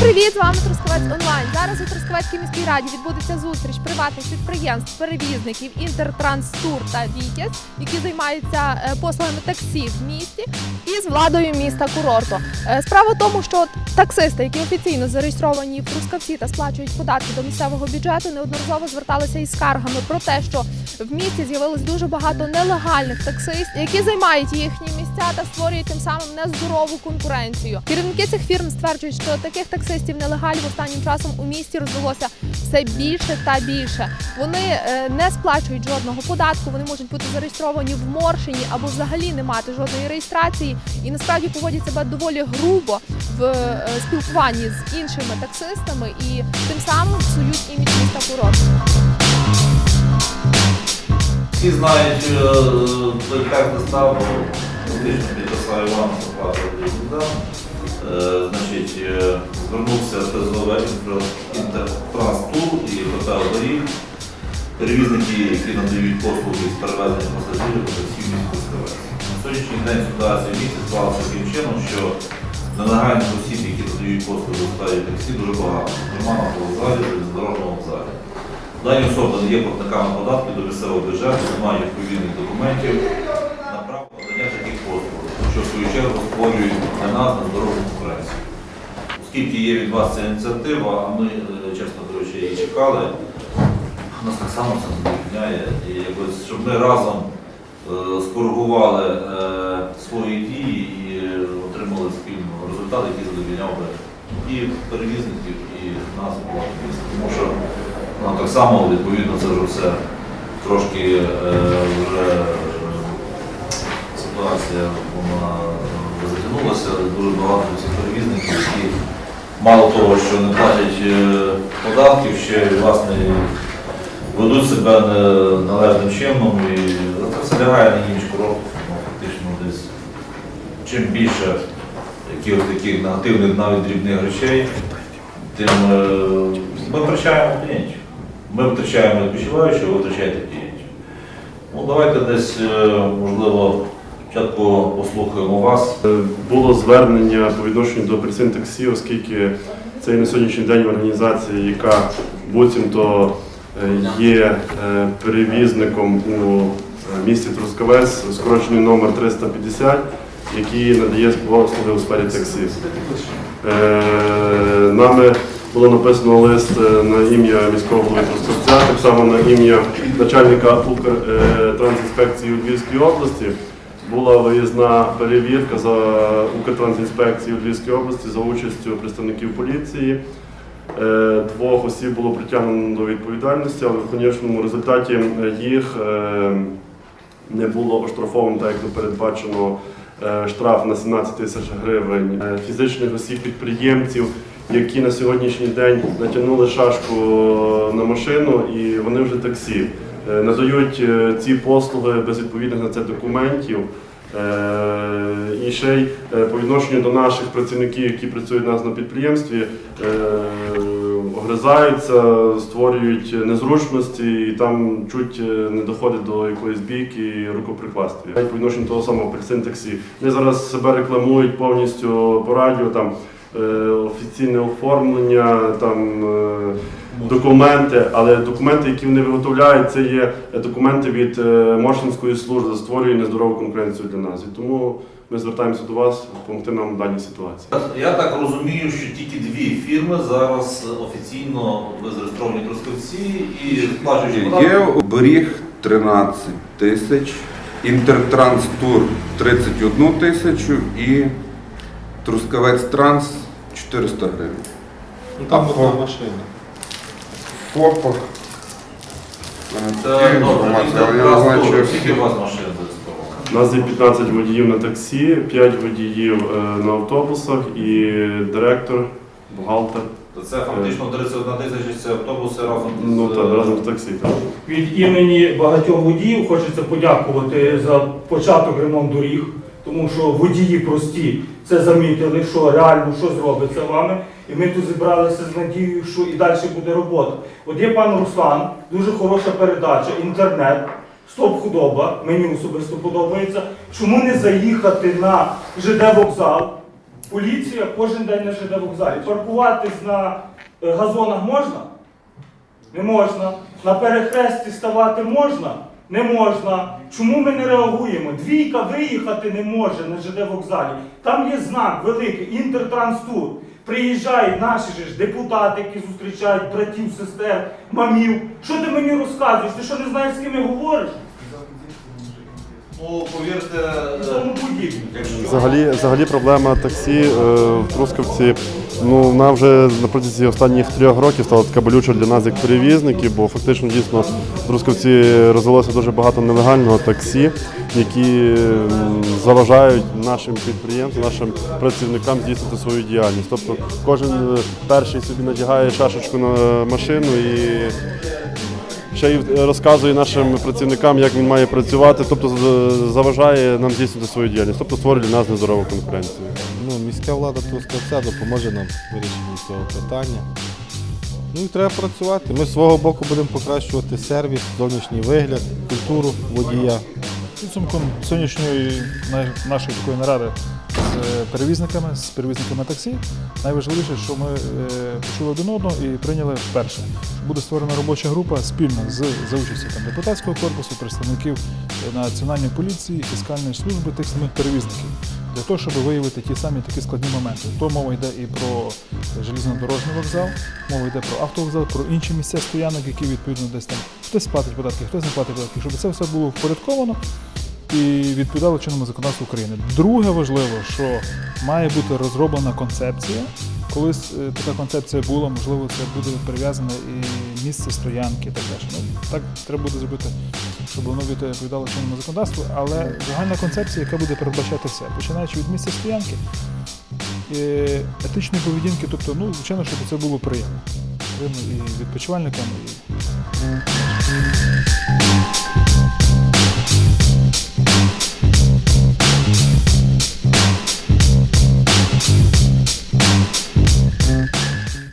Привіт, з вами Трускавець онлайн. Зараз у Трускавецькій міській раді відбудеться зустріч приватних підприємств, перевізників Інтертранстур та Вітязь, які займаються е, послугами таксі в місті, і з владою міста курорту. Е, Справа в тому, що таксисти, які офіційно зареєстровані в Трускавці та сплачують податки до місцевого бюджету, неодноразово зверталися із скаргами про те, що в місті з'явилось дуже багато нелегальних таксистів, які займають їхні місця та створюють тим самим нездорову конкуренцію. Керівники цих фірм стверджують, що таких таксистів нелегалів останнім часом у місті розвелося все більше та більше. Вони е, не сплачують жодного податку, вони можуть бути зареєстровані в Моршині або взагалі не мати жодної реєстрації, і насправді поводять себе доволі грубо в е, спілкуванні з іншими таксистами і тим самим псують імідж міста курорту. Всі знають е, той як не фактично підписав Іван Сапата Значить, е, звернувся ТЗОВ «Інтертранстур» і готел доріг. Перевізники, які надають послуги з перевезення пасажирів та міських СКВС. На сьогоднішній день ситуація в місті склалася таким чином, що нелегальних осіб, які надають послуги у сфері таксі, дуже багато. Нема на вокзалі, железнодорожному вокзалі. Дані особи не є платниками податків до місцевого бюджету, не мають відповідних документів на право надання таких послуг, що в свою чергу створюють для нас нездорову конкуренцію. Оскільки є від вас ця ініціатива, а ми, е, чесно кажучи, її чекали, нас так само це якось, щоб ми разом е, скоригували е, свої дії і отримали спільний результат, який задовільняв би і перевізників, і нас, владу. Тому що Ну, так само, відповідно, це вже все трошки е, вже ситуація вона затягнулася. Дуже багато цих перевізників, які мало того, що не платять е, податків, ще власне ведуть себе належним чином і це все лягає на курорту. Ну, фактично десь чим більше якихось таких негативних навіть дрібних речей, тим е, ми втрачаємо клієнтів. Ми втрачаємо відпочиваючих, ви втрачаєте клієнтів. Ну, давайте десь, е, можливо, спочатку послухаємо вас. Було звернення по відношенню до прицін таксі, оскільки це на сьогоднішній день організація, яка буцімто е, є е, перевізником у е, місті Трускавець, скорочений номер 350, який надає послуги у сфері таксі. Е, Нами було написано лист е, на ім'я міського голови Трускавця, так само на ім'я начальника Укртрансінспекції у Львівській області. Була виїзна перевірка за Укртрансінспекції у Львівській області за участю представників поліції. Е, Двох осіб було притягнено до відповідальності, але в конечному результаті їх е, не було оштрафовано, так як передбачено е, штраф на 17 тисяч гривень. Фізичних осіб підприємців, які на сьогоднішній день натягнули шашку на машину і вони вже таксі. Е, Надають е, ці послуги без відповідних на це документів. Е, І ще й по відношенню до наших працівників, які працюють у нас на підприємстві, огризаються, створюють незручності і там чуть не доходить до якоїсь бійки і рукоприкладства. По відношенню того самого таксі. Вони зараз себе рекламують повністю по радіо, там офіційне оформлення, там е, документи, але документи, які вони виготовляють, це є документи від е, Моршинської служби, створює нездорову конкуренцію для нас. І тому ми звертаємося до вас допомогти нам в даній ситуації. Я так розумію, що тільки дві фірми зараз офіційно зареєстровані Трускавці і сплачуючи Є оберіг 13 тисяч, Інтертранстур 31 тисячу і Трускавець Транс 400 гривень. Ну, Там А одна фо- машина. В ФОПах. е, Це добре, інформація, але я не знаю, чи всі. У вас машин зареєстровано? У нас є 15 водіїв на таксі, 5 водіїв е, на автобусах і директор, бухгалтер. То це фактично 31 тисяча це автобуси разом з Ну так, разом з таксі. Так. Від імені багатьох водіїв хочеться подякувати за початок ремонт доріг, тому що водії прості це замітили, що реально що зробиться вами. І ми тут зібралися з надією, що і далі буде робота. От є пан Руслан, дуже хороша передача, інтернет, стоп худоба, мені особисто подобається. Чому не заїхати на ЖД вокзал? поліція кожен день на ЖД вокзалі. Паркуватись на е, газонах можна? Не можна. На перехресті ставати можна? Не можна. Чому ми не реагуємо? Двійка виїхати не може на ЖД вокзалі. Там є знак великий, інтертранстур. Приїжджають наші ж депутати, які зустрічають братів, сестер, мамів. Що ти мені розказуєш? Ти що не знаєш, з ким я говориш? Ну, повірте, якщо Взагалі, взагалі проблема таксі е, в Трускавці, ну вона вже на протязі останніх трьох років стала така болюча для нас як перевізників, бо фактично дійсно в Трускавці розвелося дуже багато нелегального таксі, які заважають нашим підприємствам, нашим працівникам здійснити свою діяльність. Тобто кожен е, перший собі надягає шашечку на машину і й розказує нашим працівникам, як він має працювати, тобто заважає нам здійснити свою діяльність, тобто створює для нас нездорову конкуренцію. Ну, міська влада Трускавця допоможе нам в вирішенні цього питання. Ну і треба працювати. Ми з свого боку будемо покращувати сервіс, зовнішній вигляд, культуру водія. Підсумком сьогоднішньої нашої такої наради перевізниками, з перевізниками таксі, найважливіше, що ми е, почули один одного і прийняли перше, буде створена робоча група спільно з за участі там, депутатського корпусу, представників е, національної поліції, фіскальної служби тих самих перевізників. Для того, щоб виявити ті самі такі складні моменти. То мова йде і про железнодорожний вокзал, мова йде про автовокзал, про інші місця стоянок, які відповідно десь там хтось платить податки, хтось не платить податки, щоб це все було впорядковано і відповідало чинному законодавству України. Друге важливо, що має бути розроблена концепція. Колись е, така концепція була, можливо, це буде прив'язане і місце стоянки так далі. Ну, так треба буде зробити, щоб воно відповідало чинному законодавству, але загальна концепція, яка буде передбачати все, починаючи від місця стоянки, е, етичної поведінки, тобто, ну, звичайно, щоб це було приємно. Приємно і відпочивальникам, і